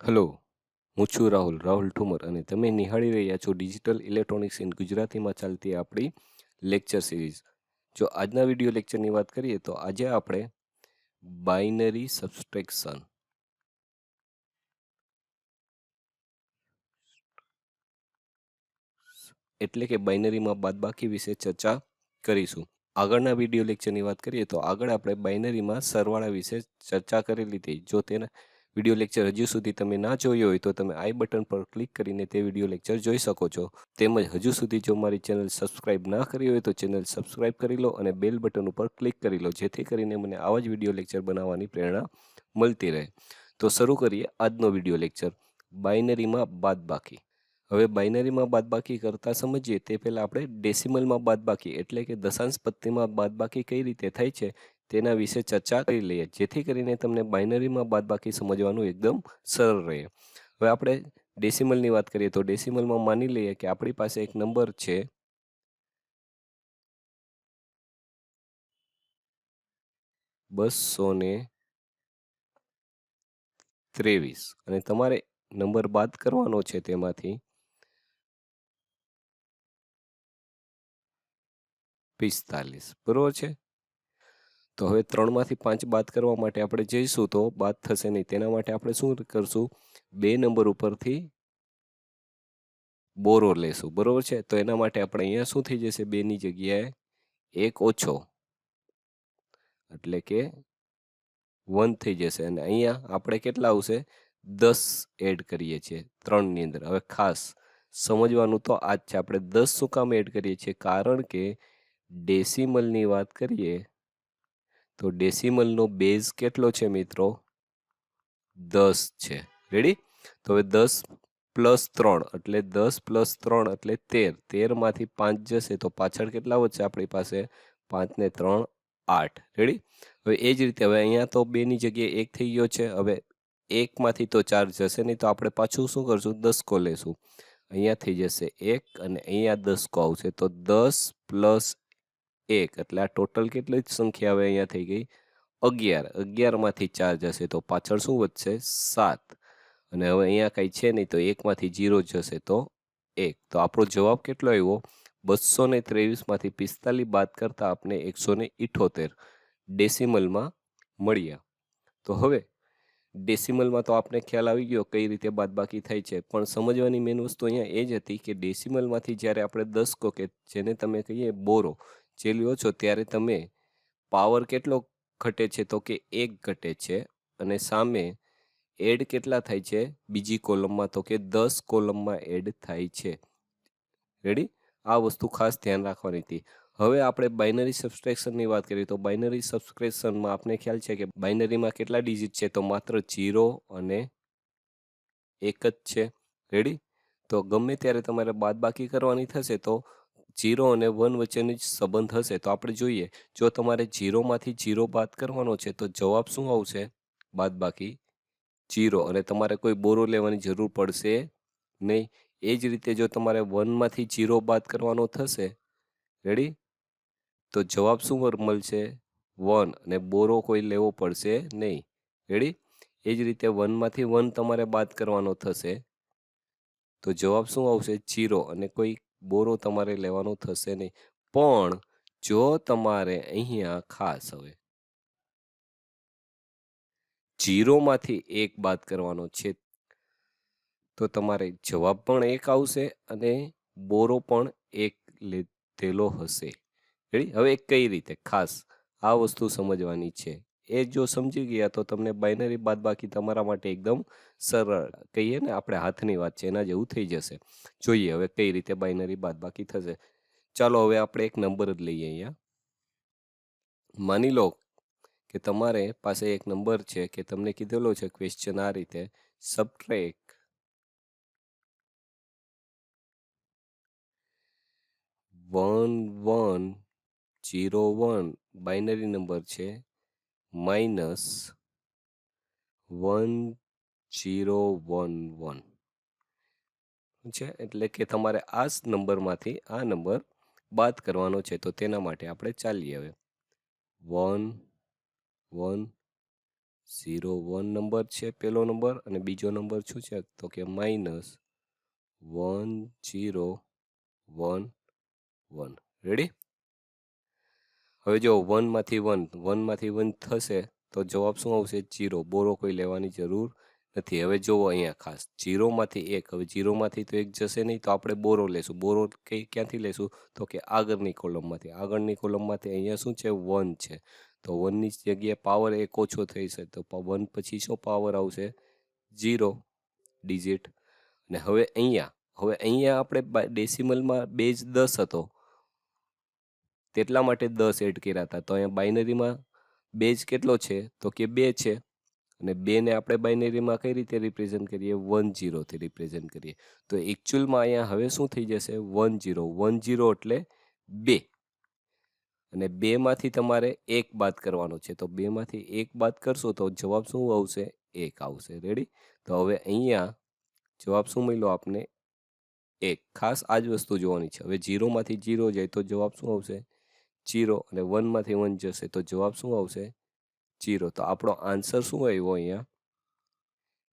Hello હું છું રાહુલ રાહુલ ઠુમર અને તમે નિહાળી રહ્યા છો ડિજિટલ ઇલેક્ટ્રોનિક્સ ઇન ગુજરાતીમાં ચાલતી આપણી લેક્ચર સિરીઝ જો આજના વીડિયો લેક્ચરની વાત કરીએ તો આજે આપણે બાઇનરી સબસ્ટ્રેક્શન એટલે કે બાઇનરીમાં બાદબાકી વિશે ચર્ચા કરીશું. આગળના વીડિયો લેક્ચરની વાત કરીએ તો આગળ આપણે બાઇનરીમાં સરવાળા વિશે ચર્ચા કરેલી લીધી જો તેના વીડિયો લેક્ચર હજુ સુધી તમે ના જોયો હોય તો તમે આઈ બટન પર ક્લિક કરીને તે વીડિયો લેક્ચર જોઈ શકો છો. તેમજ હજુ સુધી જો મારી ચેનલ સબસ્ક્રાઇબ ના કરી હોય તો ચેનલ સબસ્ક્રાઇબ કરી લો અને બેલ બટન ઉપર ક્લિક કરી લો, જેથી કરીને મને આવા જ વીડિયો લેક્ચર બનાવવાની પ્રેરણા મળતી રહે. તો શરૂ કરીએ આજનો વીડિયો લેક્ચર, બાઇનરીમાં બાદબાકી. હવે બાઇનરીમાં બાદબાકી કરતા સમજીએ તે પહેલાં આપણે ડેસિમલમાં બાદબાકી એટલે કે દશાંશ પત્તીમાં બાદબાકી કઈ રીતે થાય છે તેના વિશે ચર્ચા કરી લઈએ, જેથી કરીને તમને બાઇનરીમાં બાદબાકી સમજવાનું એકદમ સરળ રહે. હવે આપણે ડેસિમલની વાત કરીએ તો ડેસિમલમાં માની લઈએ કે આપણી પાસે એક નંબર છે. બસો ને ત્રેવીસ. અને તમારે નંબર બાદ કરવાનો છે તેમાંથી. પિસ્તાલીસ. બરોબર છે? તો હવે ત્રણમાંથી પાંચ બાદ કરવા માટે આપણે જઈશું તો બાદ થશે નહીં. તેના માટે આપણે શું કરશું? બે નંબર ઉપરથી બોરો લેશું. બરાબર છે? તો એના માટે આપણે અહીંયા શું થઈ જશે? બેની જગ્યાએ એક ઓછો એટલે કે વન થઈ જશે. અને અહીંયા આપણે કેટલા આવશે? દસ એડ કરીએ છીએ ત્રણની અંદર. હવે ખાસ સમજવાનું તો આ જ છે. આપણે દસ શું કામ એડ કરીએ છીએ? કારણ કે ડેસિમલની વાત કરીએ તો ડેસિમલનો બેઝ કેટલો છે મિત્રો? દસ છે. રેડી તો હવે દસ પ્લસ ત્રણ, એટલે દસ પ્લસ ત્રણ એટલે તેર. તેરમાંથી પાંચ જશે તો પાછળ કેટલા વધશે આપણી પાસે? પાંચને ત્રણ, આઠ. રેડી હવે એ જ રીતે હવે અહીંયા તો બેની જગ્યાએ એક થઈ ગયો છે. હવે એકમાંથી તો ચાર જશે નહીં તો આપણે પાછું શું કરશું? દસકો લેશું. અહીંયા થઈ જશે એક અને અહીંયા દસકો આવશે. તો દસ પ્લસ એક, એટલે આ ટોટલ કેટલી જ સંખ્યા હવે અહીંયા થઈ ગઈ? અગિયાર. અગિયારમાંથી ચાર જશે તો પાછળ શું વધશે? સાત. અને હવે અહીંયા કંઈ છે નહીં તો એકમાંથી જીરો જશે તો એક. તો આપણો જવાબ કેટલો આવ્યો? બસો ને ત્રેવીસમાંથી પિસ્તાલીસ બાદ કરતાં આપણે એકસો ને ઇઠોતેર ડેસિમલમાં મળ્યા. તો હવે ડેસિમલમાં તો આપણે ખ્યાલ આવી ગયો કઈ રીતે બાદબાકી થાય છે, પણ સમજવાની મેન વસ્તુ અહીંયા એ જ હતી કે ડેસિમલમાંથી જ્યારે આપણે દસકો કે જેને તમે કહીએ બોરો જે લ્યો છો ત્યારે તમે પાવર કેટલો ઘટે છે તો કે એક ઘટે છે અને સામે એડ કેટલા થાય છે? બીજી કોલમમાં તો કે દસ કોલમમાં એડ થાય છે. રેડી આ વસ્તુ ખાસ ધ્યાન રાખવાની હતી. હવે આપણે બાઇનરી સબસ્ટ્રેક્શનની વાત કરીએ તો બાઇનરી સબસ્ક્રિપ્શનમાં આપને ખ્યાલ છે કે બાઇનરીમાં કેટલા ડિજિટ છે તો માત્ર જીરો અને એક જ છે. રેડી તો ગમે ત્યારે તમારે બાદબાકી કરવાની થશે તો જીરો અને વન વચ્ચેનો જ સંબંધ હશે, તો આપણે જોઈએ, જો તમારે જીરોમાંથી જીરો બાદ કરવાનો છે, તો જવાબ શું આવશે? બાદ બાકી જીરો. અને તમારે કોઈ બોરો લેવાની જરૂર પડશે નહીં. એ જ રીતે જો તમારે વનમાંથી જીરો બાદ કરવાનો થશે રેડી તો જવાબ શું મળશે? વન. અને બોરો કોઈ લેવો પડશે નહીં. રેડી એ જ રીતે વનમાંથી વન તમારે બાદ કરવાનો થશે. તો જવાબ શું આવશે? જીરો. અને કોઈ બોરો તમારે લેવાનો થશે નહીં. પણ જો તમારે અહીંયા ખાસ હવે જીરોમાંથી એક બાદ કરવાનો છે, તો તમારે જવાબ પણ એક આવશે અને બોરો પણ એક લીધેલો હશે. હવે કઈ રીતે? ખાસ આ વસ્તુ સમજવાની છે. એ જો સમજી ગયા તો તમને બાઇનરી બાદ બાકી તમારા માટે એકદમ સરળ કહીએ ને આપણે હાથની વાત છે, એના જેવું થઈ જશે. જોઈએ હવે કઈ રીતે બાઇનરી બાદ બાકી થશે. ચાલો હવે આપણે એક નંબર જ લઈએ અહીંયા. માની લો કે તમારે પાસે એક નંબર છે કે તમને કીધેલો છે ક્વેશ્ચન આ રીતે subtract one one zero one binary number છે. Minus one zero one one છે? એટલે કે તમારે આ નંબરમાંથી આ નંબર બાદ કરવાનો છે. તો તેના માટે આપણે ચાલીએ હવે. One one zero one number છે પહેલો નંબર અને બીજો નંબર શું છે? તો કે minus one zero one one ready હવે જો વનમાંથી વન વનમાંથી વન થશે, તો જવાબ શું આવશે? જીરો. બોરો કોઈ લેવાની જરૂર નથી. હવે જુઓ અહીંયા ખાસ. જીરોમાંથી એક. હવે જીરોમાંથી તો એક જશે નહીં, તો આપણે બોરો લેશું. બોરો કઈ ક્યાંથી લેશું? તો કે આગળની કોલમમાંથી આગળની કોલમમાંથી અહીંયા શું છે? વન છે. તો વનની જગ્યાએ પાવર એક ઓછો થઈ છે તો વન પછી શું પાવર આવશે? જીરો ડિજિટ અને હવે અહીંયા હવે અહીંયા આપણે ડેસિમલમાં બેઝ દસ હતો. તેટલા માટે દસ એડ કર્યા હતા. તો અહીંયા બાઇનરીમાં બેજ કેટલો છે? તો કે બે છે. અને બેને આપણે બાઇનરીમાં કઈ રીતે રિપ્રેઝન્ટ કરીએ? વન જીરોથી રિપ્રેઝન્ટ કરીએ. તો એકચ્યુઅલમાં અહીંયા હવે શું થઈ જશે? વન જીરો વન જીરો એટલે બે. અને બેમાંથી તમારે એક બાદ કરવાનો છે. તો બેમાંથી એક બાદ કરશો તો જવાબ શું આવશે? એક આવશે. રેડી તો હવે અહીંયા જવાબ શું મળ્યો આપને? એક. ખાસ આ જ વસ્તુ જોવાની છે. હવે જીરોમાંથી જીરો જાય તો જવાબ શું આવશે? જીરો અને વનમાંથી વન જશે, તો જવાબ શું આવશે? જીરો. તો આપણો આન્સર શું આવ્યો અહીંયા?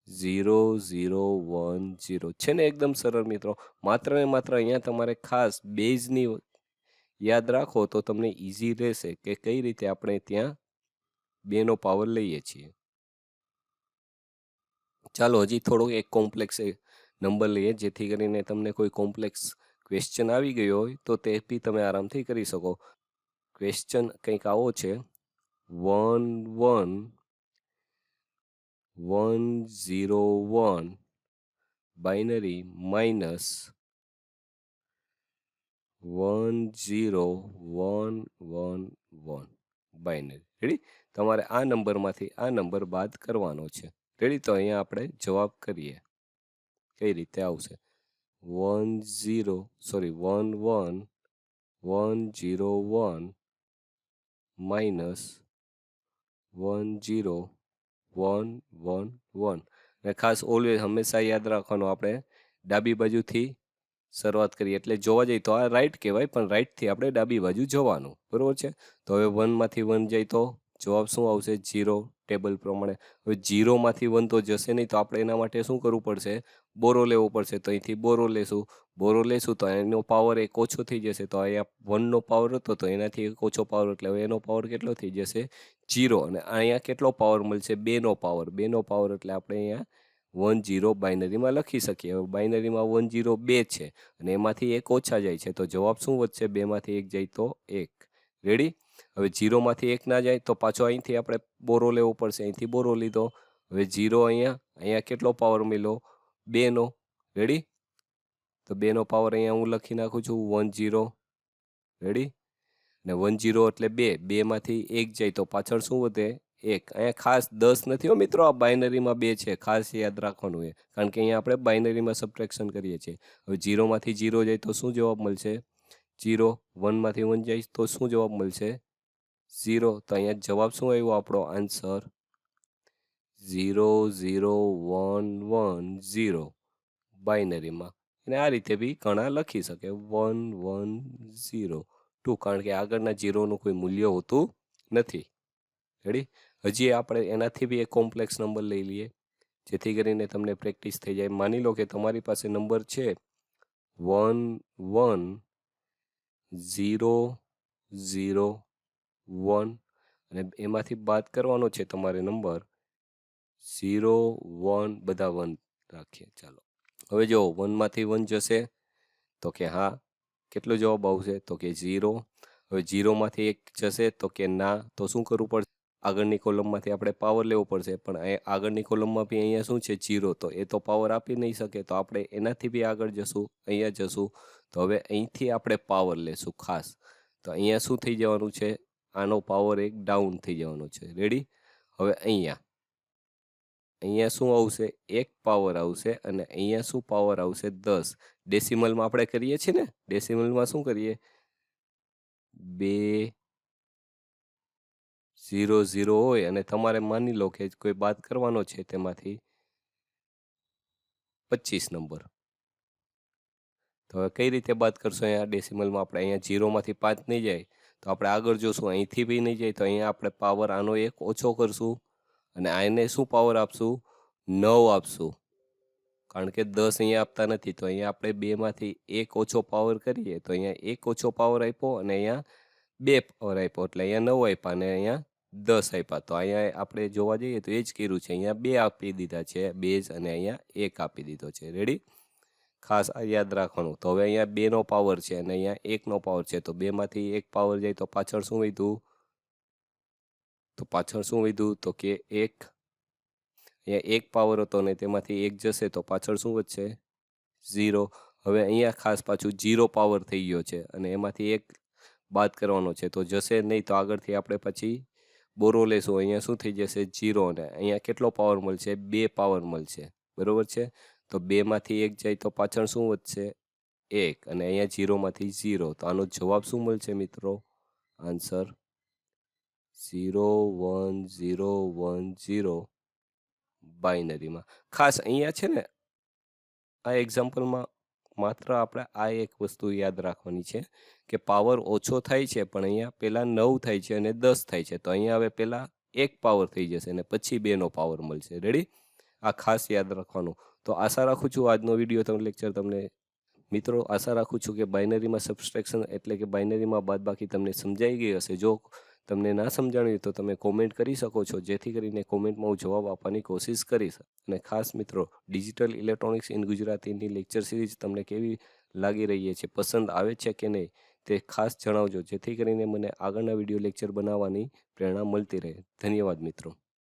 Zero zero, one, zero. છે ને એકદમ સરળ મિત્રો? માત્ર ને માત્ર અહીંયા તમારે ખાસ બેઝની યાદ રાખો તો તમને ઇઝી રહેશે કે કઈ રીતે આપણે ત્યાં બેનો પાવર લઈએ છીએ. ચાલો, હજી થોડોક એક કોમ્પ્લેક્સ નંબર લઈએ, જેથી કરીને તમને કોઈ કોમ્પ્લેક્સ ક્વેશ્ચન આવી ગયો હોય, તો તે બી તમે આરામથી કરી શકો. ક્વેશ્ચન કંઈક આવો છે. One one one zero one binary minus one zero one one one binary ready? તમારે આ નંબરમાંથી આ નંબર બાદ કરવાનો છે. રેડી? તો અહીંયા આપણે જવાબ કરીએ. કઈ રીતે આવશે? One zero, sorry, one one one zero one minus one zero one one one અને ખાસ ઓલવેઝ હંમેશા યાદ રાખવાનું આપણે ડાબી બાજુથી શરૂઆત કરીએ. એટલે જોવા જઈએ તો આ રાઈટ કહેવાય, પણ રાઈટથી આપણે ડાબી બાજુ જવાનું. બરાબર છે? તો હવે વનમાંથી વન જાય તો જવાબ શું આવશે? જીરો ટેબલ પ્રમાણે. હવે જીરોમાંથી વન તો જશે નહીં, તો આપણે એના માટે શું કરવું પડશે? બોરો લેવો પડશે તો અહીંથી બોરો લેશું. બોરો લેશું તો એનો પાવર એક ઓછો થઈ જશે. તો અહીંયા વનનો પાવર હતો તો એનાથી એક ઓછો પાવર એટલે એનો પાવર કેટલો થઈ જશે? જીરો અને અહીંયા કેટલો પાવર મળશે? બેનો પાવર બેનો પાવર એટલે આપણે અહીંયા વન જીરો બાઇનરીમાં લખી શકીએ. હવે બાઇનરીમાં વન જીરો બે છે અને એમાંથી એક ઓછા જાય છે. તો જવાબ શું વધશે? બેમાંથી એક જાય તો એક. રેડી હવે જીરોમાંથી એક ના જાય તો પાછો અહીંથી આપણે બોરો લેવો પડશે. અહીંથી બોરો લીધો. હવે જીરો અહીંયા. અહીંયા કેટલો પાવર મળ્યો? બેનો. રેડી તો બેનો પાવર અહીંયા હું લખી નાખું છું. વન જીરો રેડી ને વન જીરો એટલે બે. બેમાંથી એક જાય તો પાછળ શું વધે? એક. અહીંયા ખાસ દસ નથી હો મિત્રો, આ બાઇનરીમાં બે છે. ખાસ યાદ રાખવાનું એ. કારણ કે અહીંયા આપણે બાઇનરીમાં સબટ્રેક્શન કરીએ છીએ. હવે જીરોમાંથી જીરો જાય તો શું જવાબ મળશે? જીરો વનમાંથી વન જાય તો શું જવાબ મળશે? ઝીરો તો અહીંયા જવાબ શું આવ્યો? આપણો answer zero zero one one zero બાઇનરીમાં. અને આ રીતે બી ઘણા લખી શકે. વન વન ઝીરો ટુ કારણ કે આગળના ઝીરોનું કોઈ મૂલ્ય હોતું નથી. રેડી હજી આપણે એનાથી બી એક કોમ્પ્લેક્સ નંબર લઈ લઈએ. જેથી કરીને તમને પ્રેક્ટિસ થઈ જાય. માની લો કે તમારી પાસે નંબર છે one one zero zero one અને એમાંથી બાદ કરવાનો છે તમારે નંબર ઝીરો, વન બધા વન રાખીએ. ચાલો. હવે જો વનમાંથી વન જશે તો કે હા. કેટલો જવાબ આવશે? તો કે ઝીરો. હવે ઝીરોમાંથી એક જશે તો કે ના. તો શું કરવું પડશે? આગળની કોલમમાંથી આપણે પાવર લેવો પડશે. પણ આગળની કોલમમાં બી અહીંયા શું છે? જીરો તો એ તો પાવર આપી નહીં શકે. તો આપણે એનાથી બી આગળ જશું, અહીંયા જશું. તો હવે અહીંથી આપણે પાવર લેશું ખાસ. તો અહીંયા શું થઈ જવાનું છે? આનો પાવર એક ડાઉન થઈ જવાનો છે. રેડી હવે અહીંયા. અહીંયા શું આવશે? એક પાવર આવશે અને અહીંયા શું પાવર આવશે? દસ. ડેસિમલમાં આપણે કરીએ છીએ ને? ડેસિમલમાં શું કરીએ? બે ઝીરો ઝીરો હોય અને તમારે માની લો કે કોઈ બાદ કરવાનો છે તેમાંથી પચીસ નંબર. તો હવે કઈ રીતે બાદ કરશો અહીંયા? ડેસિમલમાં આપણે અહીંયા ઝીરોમાંથી પાંચ નહીં જાય. તો આપણે આગળ જોશું, અહીંથી બી નહીં જાય. તો અહીંયા આપણે પાવર આનો એક ઓછો કરશું. અને આને શું પાવર આપશું? નવ આપશું. કારણ કે દસ અહીંયા આપતા નથી. તો અહીંયા આપણે બેમાંથી એક ઓછો પાવર કરીએ તો અહીંયા એક ઓછો પાવર આપ્યો અને અહીંયા બે પાવર આપ્યો. એટલે અહીંયા નવ આપ્યા અને અહીંયા દસ આપ્યા. તો અહીંયા આપણે જોવા જઈએ તો એ જ કર્યું છે. અહીંયા બે આપી દીધા છે. બેઝ અને અહીંયા એક આપી દીધો છે. રેડી ખાસ યાદ રાખવાનું. તો હવે અહીંયા બેનો પાવર છે અને અહીંયા એકનો પાવર છે. તો બેમાંથી એક પાવર જાય તો પાછળ શું વધ્યું? તો પાછળ શું વધ્યું? તો કે એક. અહીંયા એક પાવર હતો ને તેમાંથી એક જશે તો પાછળ શું વધશે? ઝીરો હવે અહીંયા ખાસ પાછું ઝીરો પાવર થઈ ગયો છે અને એમાંથી એક બાદ કરવાનો છે. તો જશે નહીં તો આગળથી આપણે પછી બોરો લેશું. અહીંયા શું થઈ જશે? ઝીરો અને અહીંયા કેટલો પાવર મળશે? બે પાવર મળશે. બરાબર છે? તો બેમાંથી એક જાય તો પાછળ શું વધશે? એક. અને અહીંયા ઝીરોમાંથી ઝીરો તો આનો જવાબ શું મળશે મિત્રો? Answer zero one zero one zero બાઇનરીમાં. ખાસ અહીંયા છે ને, આ એક્ઝામ્પલમાં માત્ર આપણે આ એક વસ્તુ યાદ રાખવાની છે કે પાવર ઓછો થાય છે, પણ અહીંયા પહેલાં નવ થાય છે અને દસ થાય છે. તો અહીંયા હવે પહેલાં એક પાવર થઈ જશે અને પછી બેનો પાવર મળશે. રેડી આ ખાસ યાદ રાખવાનું. તો આશા રાખું છું આજનો વીડિયો તમને લેક્ચર તમને, મિત્રો, આશા રાખું છું કે બાઇનરીમાં સબસ્ટ્રેક્શન એટલે કે બાઇનરીમાં બાદબાકી તમને સમજાઈ ગઈ હશે. જો તમને ના સમજાણ્યું તો તમે કોમેન્ટ કરી શકો છો. જેથી કરીને કોમેન્ટમાં હું જવાબ આપવાની કોશિશ કરીશ. અને ખાસ મિત્રો ડિજિટલ ઇલેક્ટ્રોનિક્સ ઇન ગુજરાતીની લેક્ચર સિરીઝ તમને કેવી લાગી રહી છે, પસંદ આવે છે કે નહીં, તે ખાસ જણાવજો. જેથી કરીને મને આગળના વીડિયો લેક્ચર બનાવવાની પ્રેરણા મળતી રહે. ધન્યવાદ મિત્રો.